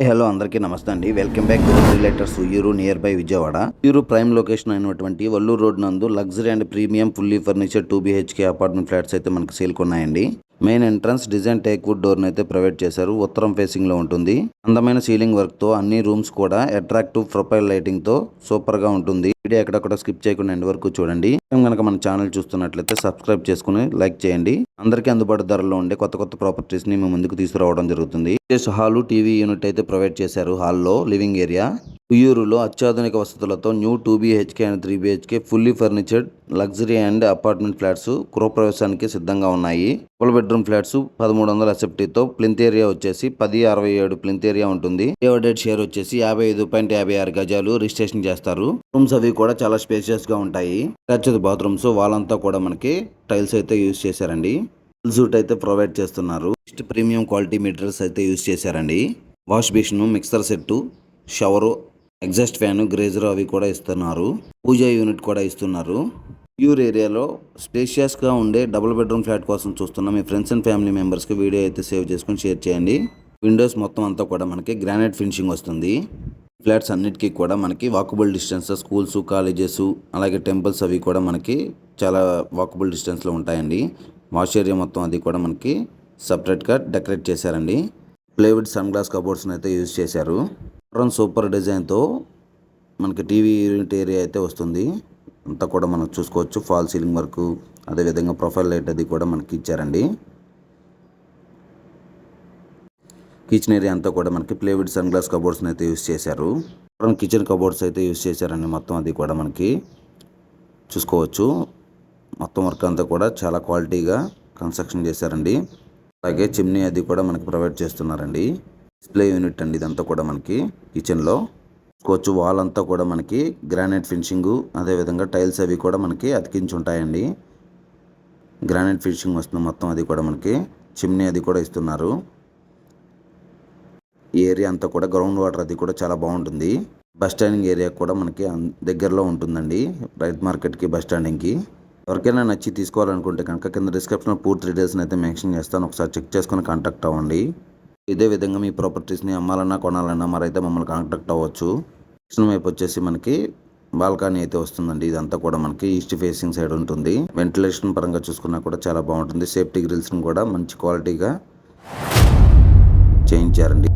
Hello అందరికీ నమస్తే అండి. Welcome back to letters Uyyuru near by Vijayawada. Uyyuru prime location అయినటువంటి వల్లూరు రోడ్ నందు luxury and premium fully furniture two BHK apartment flats అయితే మనకి సేల్కొన్నాయండి main entrance design teak wood door అయితే provide చేశారు. ఉత్తరం ఫేసింగ్లో ఉంటుంది. అందమైన సీలింగ్ వర్క్తో అన్ని రూమ్స్ కూడా అట్రాక్టివ్ ప్రొఫైల్ లైటింగ్తో సూపర్గా ఉంటుంది. వీడియో ఎక్కడక్కడ స్కిప్ చేయకుండా ఎండ్ వరకు చూడండి. కనుక మన ఛానల్ చూస్తున్నట్లయితే సబ్స్క్రైబ్ చేసుకుని లైక్ చేయండి. అందరికీ అందుబాటు ధరలో ఉండే కొత్త కొత్త ప్రాపర్టీస్ని మేము ముందుకు తీసుకురావడం జరుగుతుంది. హాల్ టీవీ యూనిట్ అయితే ప్రొవైడ్ చేశారు హాల్లో లివింగ్ ఏరియా. ఉయ్యూరులో అత్యాధునిక వసతులతో new two BHK and three BHK fully furnished luxury and apartment flats గృహప్రవేశానికి సిద్ధంగా ఉన్నాయి. ఫుల్ బెడ్రూమ్ ఫ్లాట్స్ పదమూడు వందల ఎస్ఎఫ్టీతో ప్లింత్ ఏరియా వచ్చేసి పది అరవై ఏడు ప్లింత్ ఏరియా ఉంటుంది. డివైడెడ్ షేర్ వచ్చేసి యాభై ఐదు పాయింట్ యాభై ఆరు గజాలు రిజిస్ట్రేషన్ చేస్తారు. రూమ్స్ అవి కూడా చాలా స్పేషియస్గా ఉంటాయి. అటాచ్డ్ బాత్రూమ్స్ వాళ్ళంతా కూడా మనకి టైల్స్ అయితే యూజ్ చేశారండి. సూట్ అయితే ప్రొవైడ్ చేస్తున్నారు. ప్రీమియం క్వాలిటీ మెటీరియల్స్ అయితే యూజ్ చేశారండి. Wash basin mixer set shower exhaust fan geyser అవి కూడా ఇస్తున్నారు. పూజా యూనిట్ కూడా ఇస్తున్నారు. ప్యూర్ ఏరియాలో స్పేషియస్గా ఉండే డబుల్ బెడ్రూమ్ ఫ్లాట్ కోసం చూస్తున్న మీ ఫ్రెండ్స్ అండ్ ఫ్యామిలీ మెంబర్స్కి వీడియో అయితే సేవ్ చేసుకొని షేర్ చేయండి. విండోస్ మొత్తం అంతా కూడా మనకి గ్రానైట్ ఫినిషింగ్ వస్తుంది. ఫ్లాట్స్ అన్నిటికీ కూడా మనకి వాకబుల్ డిస్టెన్స్ స్కూల్స్ కాలేజెస్ అలాగే టెంపుల్స్ అవి కూడా మనకి చాలా వాకబుల్ డిస్టెన్స్లో ఉంటాయండి. వాష్ ఏరియా మొత్తం అది కూడా మనకి సపరేట్గా డెకరేట్ చేశారండి. ప్లేవుడ్ సన్ గ్లాస్ కబోర్డ్స్ని అయితే యూజ్ చేశారు. మొత్తం సూపర్ డిజైన్తో మనకి టీవీ యూనిట్ ఏరియా అయితే వస్తుంది. అంతా కూడా మనం చూసుకోవచ్చు. ఫాల్ సీలింగ్ వర్క్ అదేవిధంగా ప్రొఫైల్ లైట్ అది కూడా మనకి ఇచ్చారండి. కిచెన్ ఏరియా అంతా కూడా మనకి ప్లేవుడ్ సన్ గ్లాస్ కబోర్డ్స్ని అయితే యూస్ చేశారు. కిచెన్ కబోర్డ్స్ అయితే యూస్ చేశారండి మొత్తం అది కూడా మనకి. చూసుకోవచ్చు. మొత్తం వర్క్ అంతా కూడా చాలా క్వాలిటీగా కన్స్ట్రక్షన్ చేశారండి. అలాగే చిమ్నీ అది కూడా మనకి ప్రొవైడ్ చేస్తున్నారండి. డిస్ప్లే యూనిట్ అండి ఇదంతా కూడా మనకి కిచెన్లో కోచ్ వాల్ అంతా కూడా మనకి గ్రానైట్ ఫినిషింగ్ అదేవిధంగా టైల్స్ అవి కూడా మనకి అతికించి ఉంటాయండి. గ్రానైట్ ఫినిషింగ్ వస్తుంది మొత్తం అది కూడా మనకి చిమ్నీ అది కూడా ఇస్తున్నారు. ఈ ఏరియా అంతా కూడా గ్రౌండ్ వాటర్ అది కూడా చాలా బాగుంటుంది. బస్ స్టాండింగ్ ఏరియా కూడా మనకి దగ్గరలో ఉంటుందండి రైట్ మార్కెట్కి బస్ స్టాండింగ్కి ఎవరికైనా నచ్చి తీసుకోవాలనుకుంటే కనుక కింద డిస్క్రిప్షన్లో పూర్తి డీటెయిల్స్ని అయితే మెన్షన్ చేస్తాను. ఒకసారి చెక్ చేసుకొని కాంటాక్ట్ అవ్వండి. ఇదే విధంగా మీ ప్రాపర్టీస్ని అమ్మాలన్నా కొనాలన్నా మరైతే మమ్మల్ని కాంటాక్ట్ అవ్వచ్చు. నెక్స్ట్ వైపు వచ్చేసి మనకి బాల్కనీ అయితే వస్తుందండి. ఇదంతా కూడా మనకి ఈస్ట్ ఫేసింగ్ సైడ్ ఉంటుంది. వెంటిలేషన్ పరంగా చూసుకున్నా కూడా చాలా బాగుంటుంది. సేఫ్టీ గ్రిల్స్ని కూడా మంచి క్వాలిటీగా చేయించారండి.